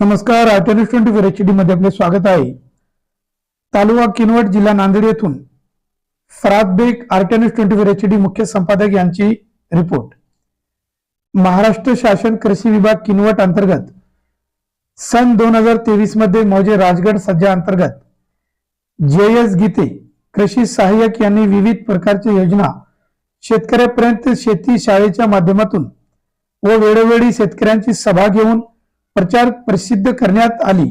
नमस्कार RTI news twenty four H D मध्ये आपले स्वागत आहे. तालुका किनवट जिल्हा नांदेड येथून Farad Beg RTI news twenty four H D मुख्य संपादक यांची रिपोर्ट महाराष्ट्र शासन कृषी विभाग किनवट अंतर्गत सन दोन हजार तेवीसमध्ये मौजे राजगड सज्जा अंतर्गत जे एस गीते कृषी सहाय्यक यांनी विविध प्रकारच्या योजना शेतकऱ्यापर्यंत शेती शाळेच्या माध्यमातून व वेळोवेळी शेतकऱ्यांची सभा घेऊन प्रचार प्रसिद्ध करण्यात आली.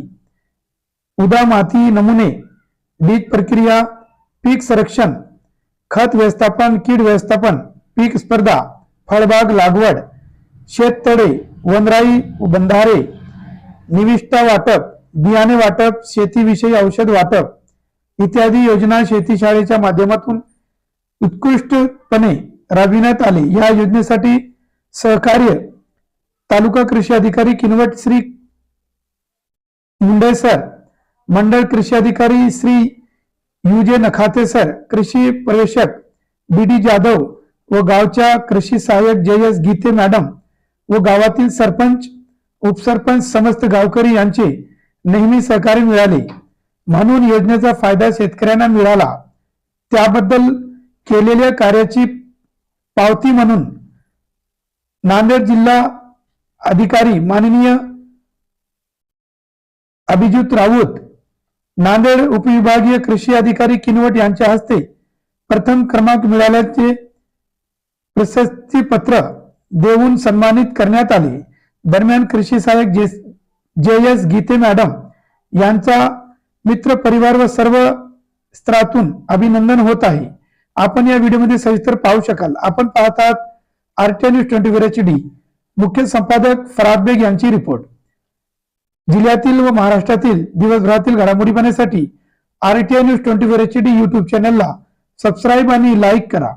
उदा माती नमुने बीज प्रक्रिया पीक संरक्षण खत व्यवस्थापन कीड व्यवस्थापन पीक स्पर्धा फळबाग लागवड शेततळे वनराई बंधारे निविष्ठा वाटप बियाणे वाटप शेतीविषयी औषध वाटप इत्यादी योजना शेती शाळेच्या माध्यमातून उत्कृष्टपणे राबविण्यात आले. या योजनेसाठी सहकार्य तालुका कृषी अधिकारी किनवट श्री मुंडे सर मंडळ कृषी अधिकारी श्री युजे नखाते सर कृषी प्रवेशक बी डी जाधव व गावच्या कृषी सहाय्यक जे एस गीते मॅडम व गावातील सरपंच उपसरपंच समस्त गावकरी यांचे नेहमी सहकार्य मिळाले. म्हणून योजनेचा फायदा शेतकऱ्यांना मिळाला. त्याबद्दल केलेल्या कार्याची पावती म्हणून नांदेड जिल्हा अधिकारी माननीय अभिजित राऊत नांदेड उपविभागीय कृषी अधिकारी किनवट यांच्या हस्ते प्रथम क्रमांक मिळाल्याचे प्रशस्ती पत्र देऊन सन्मानित करण्यात आले. दरम्यान कृषी सहाय्यक जे जे एस गीते मॅडम यांचा मित्र परिवार व सर्व स्तरातून अभिनंदन होत आहे. आपण या व्हिडिओमध्ये सविस्तर पाहू शकाल. आपण पाहतात आहात RTI news twenty four H D मुख्य संपादक फराद बेग यांची रिपोर्ट. जिल्ह्यातील व महाराष्ट्रातील दिवसभरातील घडामोडी पाहण्यासाठी RTI news twenty four H D YouTube चॅनलला सबस्क्राईब आणि लाईक करा.